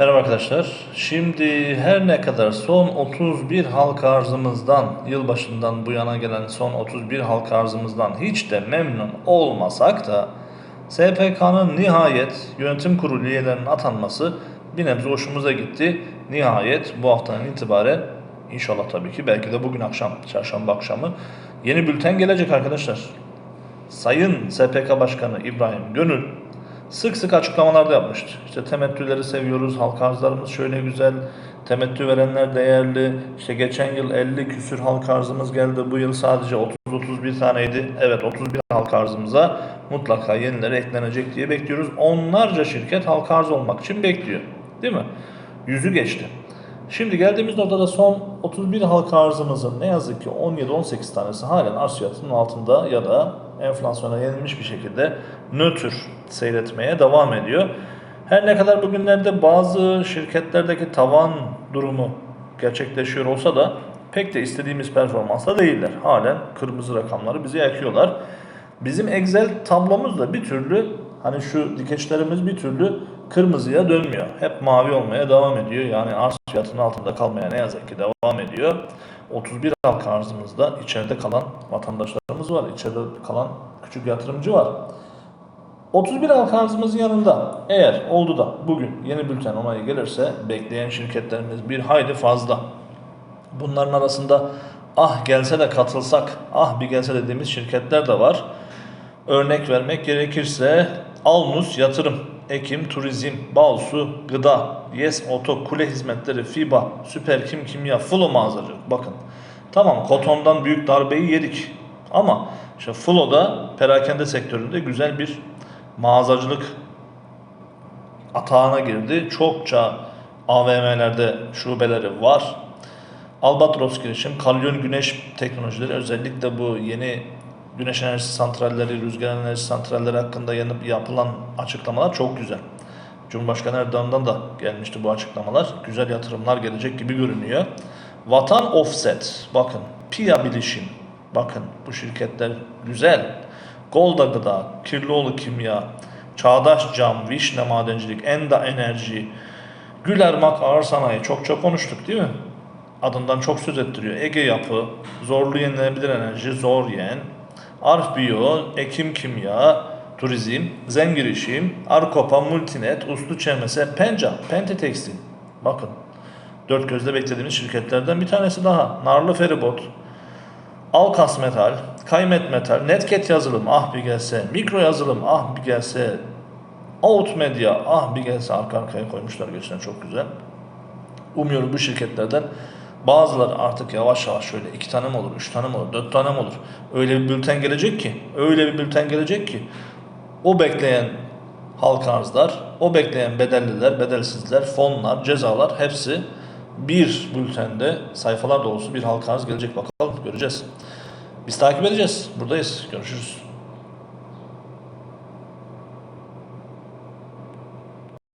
Merhaba arkadaşlar. Şimdi her ne kadar son 31 halka arzımızdan, yılbaşından bu yana gelen son 31 halka arzımızdan hiç de memnun olmasak da SPK'nın nihayet yönetim kurulu üyelerinin atanması bir nebze hoşumuza gitti. Nihayet bu haftanın itibaren inşallah tabii ki belki de bugün akşam, çarşamba akşamı yeni bülten gelecek arkadaşlar. Sayın SPK Başkanı İbrahim Gönül sık sık açıklamalarda yapmıştı. İşte temettüleri seviyoruz, halk arzlarımız şöyle güzel, temettü verenler değerli. İşte geçen yıl 50 küsür halk arzımız geldi, bu yıl sadece 30-31 taneydi. Evet 31 halk arzımıza mutlaka yenileri eklenecek diye bekliyoruz. Onlarca şirket halk arz olmak için bekliyor. Değil mi? Yüzü geçti. Şimdi geldiğimiz noktada son 31 halka arzımızın ne yazık ki 17-18 tanesi halen arz fiyatının altında ya da enflasyona yenilmiş bir şekilde nötr seyretmeye devam ediyor. Her ne kadar bugünlerde bazı şirketlerdeki tavan durumu gerçekleşiyor olsa da pek de istediğimiz performansla değiller. Halen kırmızı rakamları bize yakıyorlar. Bizim Excel tablomuz da bir türlü hani şu dikeçlerimiz bir türlü kırmızıya dönmüyor. Hep mavi olmaya devam ediyor. Yani arz fiyatının altında kalmaya ne yazık ki devam ediyor. 31 halka arzımızda içeride kalan vatandaşlarımız var. İçeride kalan küçük yatırımcı var. 31 halka arzımızın yanında eğer oldu da bugün yeni bülten onayı gelirse bekleyen şirketlerimiz bir hayli fazla. Bunların arasında ah gelse de katılsak, ah bir gelse dediğimiz şirketler de var. Örnek vermek gerekirse Alnus Yatırım, Ekim Turizm, Balsu Gıda, Yes Oto, Kule Hizmetleri, FIBA, Süperkim Kimya, Fulo mağazacılık. Bakın tamam kotondan büyük darbeyi yedik ama işte Fulo'da perakende sektöründe güzel bir mağazacılık atağına girdi. Çokça AVM'lerde şubeleri var. Albatros girişim, Kalyon Güneş teknolojileri özellikle bu yeni güneş enerjisi santralleri, rüzgar enerjisi santralleri hakkında yanıp yapılan açıklamalar çok güzel. Cumhurbaşkanı Erdoğan'dan da gelmişti bu açıklamalar. Güzel yatırımlar gelecek gibi görünüyor. Vatan Offset, bakın, Pia Bilişim, bakın bu şirketler güzel. Golda Gıda, Kirlioğlu Kimya, Çağdaş Cam, Vişne Madencilik, Enda Enerji, Gülermak Ağır Sanayi çok çok konuştuk değil mi? Adından çok söz ettiriyor. Ege Yapı, Zorlu Yenilenebilir Enerji, Zoryen, Arf Biyo, Ekim Kimya, Turizm, Zen Arkopa, Multinet, Uslu Çemese, Penca, Pente Tekstil. Bakın. Dört gözle beklediğimiz şirketlerden bir tanesi daha. Narlı Feribot, Alkas Metal, Kaymet Metal, Netcat Yazılım ah bir gelse, Mikro Yazılım ah bir gelse, Out Medya ah bir gelse arka arkaya koymuşlar gerçekten çok güzel. Umuyorum bu şirketlerden bazıları artık yavaş yavaş şöyle iki tane mi olur, üç tane mi olur, dört tane mi olur? Öyle bir bülten gelecek ki, öyle bir bülten gelecek ki o bekleyen halka arzlar, o bekleyen bedelliler, bedelsizler, fonlar, cezalar hepsi bir bültende sayfalar dolusu bir halka arz gelecek bakalım göreceğiz. Biz takip edeceğiz. Buradayız. Görüşürüz.